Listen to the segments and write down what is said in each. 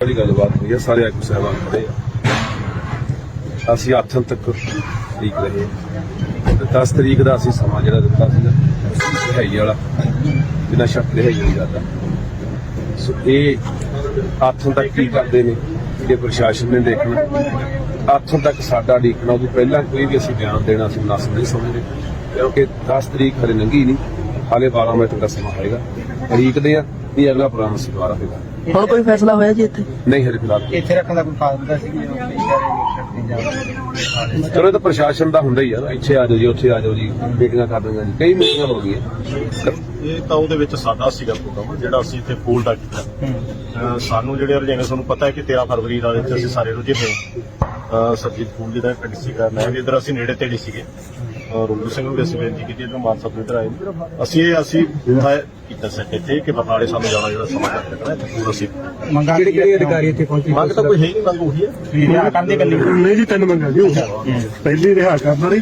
ਬੜੀ ਗੱਲਬਾਤ ਹੋਈ ਹੈ, ਸਾਰੇ ਆਗੂ ਸਾਹਿਬਾਨ ਖੜੇ ਆ। ਅਸੀਂ ਆਥਨ ਤੱਕ ਠੀਕ ਰਹੇ ਤੇ 10 ਤਰੀਕ ਦਾ ਅਸੀਂ ਸਮਾਂ ਜਿਹੜਾ ਦਿੱਤਾ ਸੀਗਾ, ਰਿਹਾਈ ਵਾਲਾ ਬਿਨਾਂ ਸ਼ੱਕ ਰਿਹਾਈ ਵਾਲੀ ਗੱਲ ਸੋ ਇਹ ਆਥਨ ਤੱਕ ਕੀ ਕਰਦੇ ਨੇ, ਇਹ ਪ੍ਰਸ਼ਾਸਨ ਨੇ ਦੇਖਣਾ। ਆਥਨ ਤੱਕ ਸਾਡਾ ਦੇਖਣਾ ਉਹ ਪਹਿਲਾਂ ਕੋਈ ਵੀ ਅਸੀਂ ਬਿਆਨ ਦੇਣਾ ਸੀ ਨਸ ਨਹੀਂ ਸਮਝਦੇ, ਕਿਉਂਕਿ 10 ਤਰੀਕ ਹਰੇ ਲੰਘੀ ਨਹੀਂ। ਹਾਲੇ 12 ਵਜੇ ਤੱਕ ਦਾ ਸਮਾਂ ਹੈਗਾ। ਉਡੀਕਦੇ ਆ ਇਹ ਅਗਲਾ ਪ੍ਰੋਗਰਾਮ ਅਸੀਂ ਦੁਬਾਰਾ ਹੋਏਗਾ ਹੁਣ ਕੋਈ ਫੈਸਲਾ ਹੋਇਆ ਜੀ ਇੱਥੇ? ਨਹੀਂ ਹਲੇ ਫਿਲਹਾਲ। ਇੱਥੇ ਰੱਖਣ ਦਾ ਕੋਈ ਫਾਇਦਾ ਸੀ ਕਿ ਚਲੋ ਇਹ ਤਾਂ ਪ੍ਰਸ਼ਾਸਨ ਦਾ ਹੁੰਦਾ ਹੀ ਆ ਨਾ। ਇੱਥੇ ਆ ਜਾਓ ਜੀ ਉੱਥੇ ਆ ਜਾਓ ਜੀ ਮੀਟਿੰਗਾਂ ਕਰ ਦਿੰਦੇ ਜੀ। ਕਈ ਮੀਟਿੰਗਾਂ ਹੋ ਗਈਆਂ। ਇਹ ਤਾਂ ਉਹਦੇ ਵਿੱਚ ਸਾਡਾ ਸੀਗਾ ਪ੍ਰੋਗਰਾਮ ਜਿਹੜਾ ਅਸੀਂ ਇੱਥੇ ਫੋਲਡ ਆ ਕੀਤਾ। ਅਹ ਸਾਨੂੰ ਜਿਹੜੇ ਰਜਾਨੇ ਤੁਹਾਨੂੰ ਪਤਾ ਹੈ ਕਿ 13 ਫਰਵਰੀ ਦਾ ਵਿੱਚ ਅਸੀਂ ਸਾਰੇ ਰੁੱਝੇ ਹੋਏ। ਅਹ ਸਰਜੀਤ ਫੂਲ ਜੀ ਦਾ ਪਿੰਡ ਸੀਗਾ ਮੈਂ ਵੀ ਇੱਧਰ ਅਸੀਂ ਨੇੜੇ ਤੇੜੇ ਸੀਗੇ। ਰੂਪੂ ਸਿੰਘ ਨੂੰ ਵੀ ਅਸੀਂ ਬੇਨਤੀ ਕੀਤੀ ਕਿ ਮਾਨ ਸਾਹਿਬ ਇੱਧਰ ਆਏ। ਅਸੀਂ ਇਹ ਅਸੀਂ ਤੈਅ ਕੀਤਾ ਸਕੇ ਇੱਥੇ ਕਿ ਬਰਨਾਲੇ ਸਾਨੂੰ ਜਾਣਾ ਜਿਹੜਾ ਸਮਾਂ ਲੱਗਣਾ ਹੈ ਪੂਰਾ ਅਸੀਂ ਮੰਗਾ ਕਿਹੜੇ ਕਿਹੜੇ ਅਧਿਕਾਰੀ ਇੱਥੇ ਪਹੁੰਚੇ? ਮੰਗ ਤਾਂ ਕੋਈ ਹੈ ਹੀ ਨਹੀਂ ਮੰਗ ਉਹੀ ਹੈ। ਰਿਹਾ ਕਰਦੇ ਕੱਲੀ ਨਹੀਂ। ਜੀ ਤਿੰਨ ਮੰਗਾਂ ਜੀ ਪਹਿਲੀ ਰਿਹਾ ਕਰਨ ਵਾਲੀ।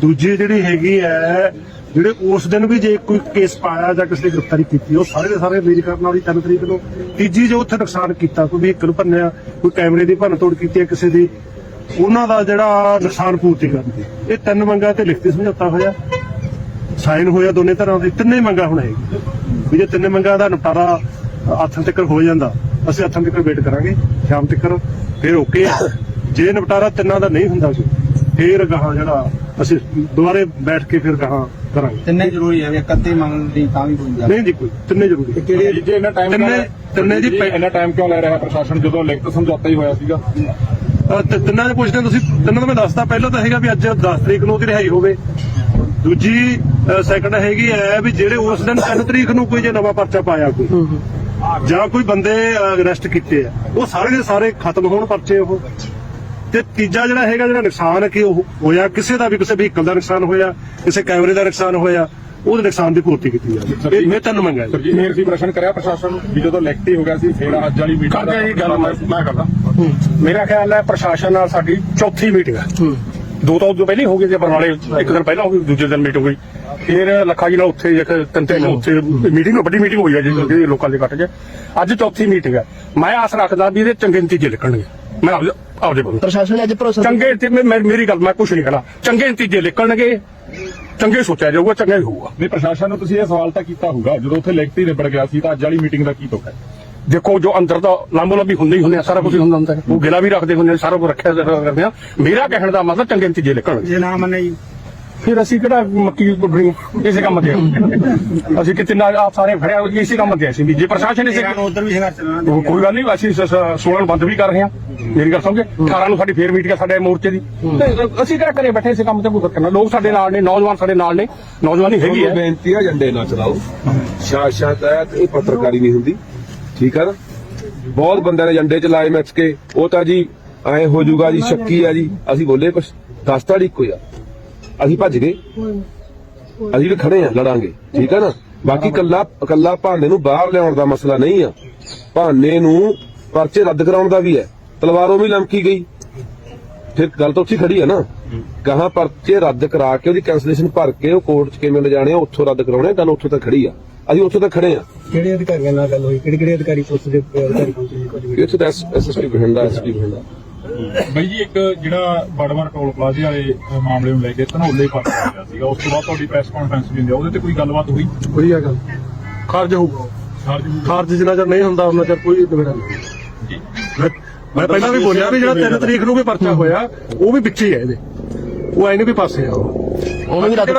ਦੂਜੀ ਜਿਹੜੀ ਹੈਗੀ ਹੈ ਜਿਹੜੇ ਉਸ ਦਿਨ ਵੀ ਜੇ ਕੋਈ ਕੇਸ ਪਾਇਆ ਜਾਂ ਕਿਸੇ ਦੀ ਗ੍ਰਿਫਤਾਰੀ ਕੀਤੀ ਉਹ ਸਾਰੇ ਦੇ ਸਾਰੇ ਮੇਰੀ ਕਰਨ ਵਾਲੀ ਤਿੰਨ ਤਰੀਕ ਨੂੰ। ਤੀਜੀ ਜੋ ਉੱਥੇ ਨੁਕਸਾਨ ਕੀਤਾ ਕੋਈ ਵਹੀਕਲ ਭੰਨਿਆ ਕੋਈ ਕੈਮਰੇ ਦੀ ਭੰਨ ਤੋੜ ਕੀਤੀ ਹੈ ਕਿਸੇ ਦੀ ਉਹਨਾਂ ਦਾ ਜਿਹੜਾ ਨੁਕਸਾਨ ਪੂਰਤੀ ਕਰਨੀ ਇਹ ਤਿੰਨ ਮੰਗਾਂ ਤੇ ਲਿਖਤੀ ਸਮਝੌਤਾ ਹੋਇਆ। ਸਾਈਨ ਹੋਇਆ ਦੋਨੇ ਤਰ੍ਹਾਂ ਦੇ ਤਿੰਨੇ ਮੰਗਾਂ ਹੁਣ ਹੈਗੀ ਵੀ ਜੇ ਤਿੰਨੇ ਮੰਗਾਂ ਦਾ ਨਿਪਟਾਰਾ ਹੱਥਾਂ ਤੱਕ ਹੋ ਜਾਂਦਾ ਅਸੀਂ ਹੱਥਾਂ ਤੱਕ ਵੇਟ ਕਰਾਂਗੇ ਸ਼ਾਮ ਤੱਕ ਫਿਰ ਓਕੇ। ਜੇ ਨਿਪਟਾਰਾ ਤਿੰਨਾਂ ਦਾ ਨਹੀਂ ਹੁੰਦਾ ਕੋਈ ਫਿਰ ਗਾਹਾਂ ਜਿਹੜਾ ਅਸੀਂ ਦੁਬਾਰੇ ਬੈਠ ਕੇ ਫਿਰ ਗਾਹਾਂ ਕਰਾਂਗੇ। ਤਿੰਨੇ ਜ਼ਰੂਰੀ ਹੈ ਵੀ ਇੱਕ ਅੱਧੀ ਮੰਗ ਦੀ ਤਾਂ ਵੀ ਕੋਈ ਨਹੀਂ ਜੀ ਕੋਈ ਤਿੰਨੇ ਜ਼ਰੂਰੀ। ਕਿਹੜੀ ਜੇ ਇੰਨਾ ਟਾਈਮ ਤਿੰਨੇ ਤਿੰਨੇ ਜੀ ਇੰਨਾ ਟਾਈਮ ਕਿਉਂ ਲੈ ਰਿਹਾ ਪ੍ਰਸ਼ਾਸਨ? ਜਦੋਂ ਲਿਖਤ ਸਮਝੌਤਾ ਹੀ ਹੋਇਆ ਸੀਗਾ। ਤੇ ਤਿੰਨਾਂ ਦੇ ਪੁੱਛਦੇ ਤੁਸੀਂ ਤਿੰਨਾਂ ਦਾ ਮੈਂ ਦੱਸਦਾ ਪਹਿਲਾਂ ਤਾਂ ਹੈਗਾ ਵੀ ਅੱਜ 10 ਤਰੀਕ ਨੂੰ ਉਹਦੀ ਰਿਹਾਈ ਹੋਵੇ। ਦੂਜੀ ਸੈਕੰਡ ਹੈਗੀ ਹੈ ਵੀ ਜਿਹੜੇ ਉਸ ਦਿਨ 3 ਤਰੀਕ ਨੂੰ ਕੋਈ ਜੇ ਨਵਾਂ ਪਰਚਾ ਪਾਇਆ ਕੋਈ ਜਾਂ ਕੋਈ ਬੰਦੇ ਅਰੈਸਟ ਕੀਤੇ ਆ ਉਹ ਸਾਰੇ ਦੇ ਸਾਰੇ ਖਤਮ ਹੋਣ ਪਰਚੇ ਉਹ। ਤੇ ਤੀਜਾ ਜਿਹੜਾ ਹੈਗਾ ਜਿਹੜਾ ਨੁਕਸਾਨ ਕਿ ਉਹ ਹੋਇਆ ਕਿਸੇ ਦਾ ਵੀ ਕਿਸੇ ਵਹੀਕਲ ਦਾ ਨੁਕਸਾਨ ਹੋਇਆ ਕਿਸੇ ਕੈਮਰੇ ਦਾ ਨੁਕਸਾਨ ਹੋਇਆ ਉਹਦੇ ਨੁਕਸਾਨ ਦੀ ਪੂਰਤੀ ਕੀਤੀ ਜਾਵੇ ਇਹ ਮੈਂ ਤੁਹਾਨੂੰ ਮੰਗਿਆ ਜੀ। ਸਰਜੀਤ ਮੇਰ ਸੀ ਪ੍ਰਸ਼ਨ ਕਰਿਆ ਪ੍ਰਸ਼ਾਸਨ ਨੂੰ ਵੀ ਜਦੋਂ ਲਿਖਤੀ ਹੋ ਗਿਆ ਸੀ ਫੇਰ ਅੱਜ ਵਾਲੀ ਮੀਟਿੰਗ ਜੀ ਗੱਲ ਮੈਂ ਕਰਦਾ। ਮੇਰਾ ਖਿਆਲ ਹੈ ਪ੍ਰਸ਼ਾਸਨ ਨਾਲ ਸਾਡੀ ਚੌਥੀ ਮੀਟਿੰਗ ਹੈ। ਦੋ ਤਾਂ ਉਦੋਂ ਪਹਿਲਾਂ ਹੀ ਹੋ ਗਈ ਸੀ ਬਰਨਾਲੇ ਇੱਕ ਦਿਨ ਪਹਿਲਾਂ ਹੋ ਗਈ ਦੂਜੇ ਦਿਨ ਮੀਟਿੰਗ ਹੋਈ। ਫਿਰ ਲੱਖਾ ਜੀ ਨਾਲ ਉੱਥੇ ਇੱਕ ਤਿੰਨ ਤਿੰਨ ਉੱਥੇ ਮੀਟਿੰਗ ਵੱਡੀ ਮੀਟਿੰਗ ਹੋਈ ਹੈ ਜੀ ਲੋਕਾਂ ਦੇ ਇਕੱਠ 'ਚ ਅੱਜ ਚੌਥੀ ਮੀਟਿੰਗ ਹੈ। ਮੈਂ ਆਸ ਰੱਖਦਾ ਵੀ ਇਹਦੇ ਚੰਗੇ ਨਤੀਜੇ ਨਿਕਲਣਗੇ। ਮੈਂ ਆਪਦੇ ਆਪਦੇ ਪ੍ਰਸ਼ਾਸਨ ਨੇ ਅੱਜ ਭਰੋਸਾ ਚੰਗੇ ਤੇ ਮੇਰੀ ਗੱਲ ਮੈਂ ਕੁਝ ਨਹੀਂ ਕਹਿਣਾ। ਚੰਗੇ ਨਤੀਜੇ ਨਿਕਲਣਗੇ। ਚੰਗੇ ਸੋਚਿਆ ਜਾਊਗਾ ਚੰਗਾ ਹੀ ਹੋਊਗਾ। ਨਹੀਂ ਪ੍ਰਸ਼ਾਸਨ ਨੂੰ ਤੁਸੀਂ ਇਹ ਸਵਾਲ ਤਾਂ ਕੀਤਾ ਹੋਊਗਾ ਜਦੋਂ ਉੱਥੇ ਲਿਖਤੀ ਨਿਬੜ ਗਿਆ ਸੀ ਤਾਂ ਅੱਜ ਵਾਲੀ ਮੀਟਿੰਗ ਦਾ ਕੀ ਤੋਕਾ ਹੈ? ਦੇਖੋ ਜੋ ਅੰਦਰ ਦਾ ਲਾਂਬੋ ਲੰਬੀ ਹੁੰਦੇ ਹੀ ਹੁੰਦੇ ਆ ਸਾਰਾ ਕੁਝ ਹੁੰਦਾ ਹੁੰਦਾ ਹੈ। ਉਹ ਗਿਲਾ ਵੀ ਰੱਖਦੇ ਹੁੰਦੇ ਆ ਸਾਰਾ ਕੁਝ ਰੱਖਿਆ ਕਰਦੇ ਆ। ਮੇਰਾ ਕਹਿਣ ਦਾ ਮਤਲਬ ਚੰਗੇ ਨਤੀਜੇ ਨਿਕਲਣਗੇ। ਜੇ ਨਾ ਮੰਨੇ ਜੀ। ਫਿਰ ਅਸੀਂ ਕਿਹੜਾ ਮੱਕੀ ਬੜੀ ਇਸੇ ਕੰਮ ਤੇ ਆ। ਅਸੀਂ ਕਿਤੇ ਨਾ ਆਪ ਸਾਰੇ ਫੜਿਆ ਇਸੇ ਕੰਮ ਤੇ ਅਸੀਂ ਵੀ। ਜੇ ਪ੍ਰਸ਼ਾਸਨ ਇਸੇ ਨੂੰ ਉਧਰ ਵੀ ਸੰਘਰਸ਼ ਚੱਲਣਾ ਉਹ ਕੋਈ ਗੱਲ ਨਹੀਂ ਅਸੀਂ 16 ਨੂੰ ਬੰਦ ਵੀ ਕਰ ਰਹੇ ਹਾਂ। ਮੇਰੀ ਗੱਲ ਸਮਝੇ? 18 ਨੂੰ ਸਾਡੀ ਫੇਰ ਮੀਟਿੰਗ ਹੈ ਸਾਡੇ ਮੋਰਚੇ ਦੀ। ਤੇ ਅਸੀਂ ਕਿਹੜਾ ਘਰੇ ਬੈਠੇ ਇਸੇ ਕੰਮ ਤੇ ਕੋਈ ਕਰਨਾ ਲੋਕ ਸਾਡੇ ਨਾਲ ਨੇ ਨੌਜਵਾਨ ਸਾਡੇ ਨਾਲ ਨੇ। ਨੌਜਵਾਨੀ ਹੈਗੀ ਤੁਹਾਨੂੰ ਹੈ। ਬੇਨਤੀ ਆ ਝੰਡੇ ਨਾ ਚਲਾਓ। ਸ਼ਾਸ਼ਾ ਤਹਿਤ ਇਹ ਪੱਤਰਕਾਰੀ ਨਹੀਂ ਹੁੰਦੀ। ਠੀਕ ਆ ਨਾ? ਬਹੁਤ ਬੰਦਿਆਂ ਨੇ ਝੰਡੇ ਚਲਾਏ ਮੈਚ ਕੇ। ਉਹ ਤਾਂ ਜੀ ਐ ਹੋ ਜਾਊਗਾ ਜੀ ਸ਼ੱਕੀ ਆ ਜੀ। ਅਸੀਂ ਬੋਲੇ ਕੁਛ। ਦਸ ਤਾਂ ਇੱਕੋ ਹੀ ਆ। ਅਸੀਂ ਭੱਜ ਗਏ। ਅਸੀਂ ਵੀ ਖੜੇ ਆ ਲੜਾਂਗੇ। ਠੀਕ ਆ ਨਾ? ਬਾਕੀ ਕੱਲਾ ਕੱਲਾ ਭਾਨੇ ਨੂੰ ਬਾਹਰ ਲਿਆਉਣ ਦਾ ਮਸਲਾ ਨਹੀਂ ਆ। ਭਾਨੇ ਨੂੰ ਪਰਚੇ ਰੱਦ ਕਰਾਉਣ ਦਾ ਵੀ ਹੈ। ਤਲਵਾਰੋਂ ਵੀ ਲਮਕੀ ਗਈ। ਫਿਰ ਗੱਲ ਤਾਂ ਉੱਥੇ ਖੜੀ ਹੈ ਨਾ। ਕਹਾਂ ਪਰਚੇ ਰੱਦ ਕਰਾ ਕੇ ਉਹਦੀ ਕੈਂਸਲੇਸ਼ਨ ਭਰ ਕੇ ਉਹ ਕੋਰਟ 'ਚ ਕਿਵੇਂ ਲਿਜਾਣੇ ਆ ਉੱਥੋਂ ਰੱਦ ਕਰਾਉਣੇ ਆ, ਗੱਲ ਉੱਥੋਂ ਤੱਕ ਖੜੀ ਆ। ਅਸੀਂ ਉੱਥੋਂ ਤੱਕ ਖੜੇ ਆ। ਕਿਹੜੇ ਅਧਿਕਾਰੀਆਂ ਨਾਲ ਗੱਲ ਹੋਈ? ਕਿਹੜੇ ਕਿਹੜੇ ਅਧਿਕਾਰੀ ਪੁਲਿਸ ਦੇ ਅਧਿਕਾਰੀ ਪਹੁੰਚੇ ਜੀ ਕੁਝ ਇੱਥੇ ਤਾਂ ਐਸਐਸਪੀ ਬਠਿੰਡਾ ਐਸਪੀ ਬਠਿੰਡਾ। ਬਾਈ ਜੀ ਇੱਕ ਜਿਹੜਾ ਬੜਵਰ ਟੋਲ ਪਲਾਜ਼ੇ ਵਾਲੇ ਮਾਮਲੇ ਨੂੰ ਲੈ ਕੇ ਧਨੌਲੇ ਪਰ ਗਿਆ ਸੀਗਾ। ਉਸ ਤੋਂ ਬਾਅਦ ਤੁਹਾਡੀ ਪ੍ਰੈਸ ਕਾਨਫਰੰਸ ਵੀ ਹੁੰਦੀ ਆ ਉਹਦੇ ਤੇ ਕੋਈ ਗੱਲਬਾਤ ਹੋਈ? ਕੋਈ ਆ ਗੱਲ। ਖਾਰਜ ਹੋਊਗਾ। ਖਾਰਜ ਖਾਰਜ ਜਿੰਨਾ ਚਿਰ ਨਹੀਂ ਹੁੰਦਾ ਉਹਨਾਂ ਚਿਰ ਕੋਈ ਦਵੇੜਾ ਨਹੀਂ। ਜੀ। ਮੈਂ ਪਹਿਲਾਂ ਵੀ ਬੋਲਿਆ ਵੀ ਜਿਹੜਾ 3 ਤਰੀਕ ਨੂੰ ਵੀ ਪਰਚਾ ਹੋਇਆ ਉਹ ਵੀ ਵਿੱਚ ਹੀ ਹੈ ਇਹਦੇ। ਉਹ ਐ ਨਹੀਂ ਵੀ ਪਾਸੇ ਆ ਉਹ। ਉਹਨੂੰ ਵੀ ਰੱਦ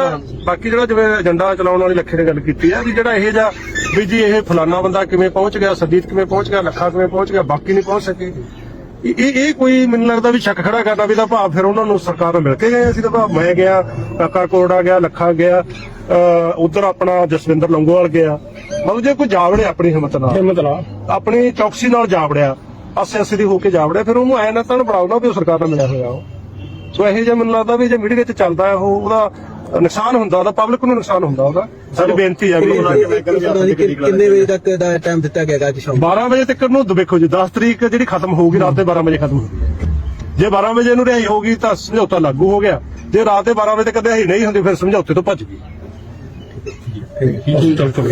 ਬਾਕੀ ਜਿਹੜਾ ਜਿਵੇਂ ਏਜੰਡਾ ਚਲਾਉਣ ਵਾਲੀ ਲੱਖੇ ਨੇ ਗੱਲ ਕੀਤੀ ਆ ਵੀ ਜਿਹੜਾ ਇਹ ਜਾ ਵੀ ਜੀ ਇਹ ਫਲਾਨਾ ਬੰਦਾ ਕਿਵੇਂ ਪਹੁੰਚ ਗਿਆ ਸਰਜੀਤ ਕਿਵੇਂ ਪਹੁੰਚ ਗਿਆ ਲੱਖਾ ਕਿਵੇਂ ਪਹੁੰਚ ਗਿਆ ਬਾਕੀ ਨਹੀਂ ਪਹੁੰਚ ਸਕੇ। ਇਹ ਇਹ ਕੋਈ ਮੈਨੂੰ ਲੱਗਦਾ ਵੀ ਸ਼ੱਕ ਖੜਾ ਕਰਨਾ ਵੀ ਤਾਂ ਭਾਵ ਫਿਰ ਉਹਨਾਂ ਨੂੰ ਸਰਕਾਰ ਨੂੰ ਮਿਲ ਕੇ ਗਏ ਅਸੀਂ ਤਾਂ ਭਾਵ ਮੈਂ ਗਿਆ ਕਾਕਾ ਕੋੜਾ ਗਿਆ ਲੱਖਾ ਗਿਆ ਉਧਰ ਆਪਣਾ ਜਸਵਿੰਦਰ ਲੰਗੋਵਾਲ ਗਿਆ। ਮਤਲਬ ਜੇ ਕੋਈ ਜਾਵੜੇ ਆਪਣੀ ਹਿੰਮਤ ਨਾਲ। ਹਿੰਮਤ ਨਾਲ। ਆਪਣੀ ਚੌਕਸੀ ਨਾਲ ਜਾਵੜਿਆ ਦੀ ਹੋ ਕੇ ਜਾਵੜਿਆ ਫਿਰ ਉਹਨੂੰ ਐ ਨਾ ਤਾਂ ਬਣਾਉਣਾ ਵੀ ਸਰਕਾਰ ਨਾਲ ਮਿਲਿਆ ਹੋਇਆ ਉਹ। ਸੋ ਇਹ ਜਿਹਾ ਮੈਨੂੰ ਲੱਗਦਾ ਵੀ ਜੇ ਮੀਡੀਆ 'ਚ ਚੱਲਦਾ ਉਹ ਉਹਦਾ ਨੁਕਸਾਨ ਹੁੰਦਾ ਉਹਦਾ ਪਬਲਿਕ ਨੂੰ ਨੁਕਸਾਨ ਹੁੰਦਾ ਉਹਦਾ। ਸਾਡੀ ਬੇਨਤੀ ਹੈ ਵੀ ਕਿੰਨੇ ਵਜੇ ਤੱਕ ਦਾ ਟਾਈਮ ਦਿੱਤਾ ਗਿਆ ਅੱਜ ਸ਼ਾਮ? 12 ਵਜੇ ਤੱਕ ਨੂੰ ਦੇਖੋ ਜੀ 10 ਤਰੀਕ ਜਿਹੜੀ ਖਤਮ ਹੋਊਗੀ ਰਾਤ ਦੇ 12 ਵਜੇ ਖਤਮ ਹੋਊਗੀ। ਜੇ 12 ਵਜੇ ਇਹਨੂੰ ਰਿਹਾਈ ਹੋਗੀ ਤਾਂ ਸਮਝੌਤਾ ਲਾਗੂ ਹੋ ਗਿਆ। ਜੇ ਰਾਤ ਦੇ 12 ਵਜੇ ਤੱਕ ਰਿਹਾਈ ਨਹੀਂ ਹੁੰਦੀ ਫਿਰ ਸਮਝੌਤੇ ਤੋਂ ਭੱਜ ਗਈ। ਚਲ ਚਲ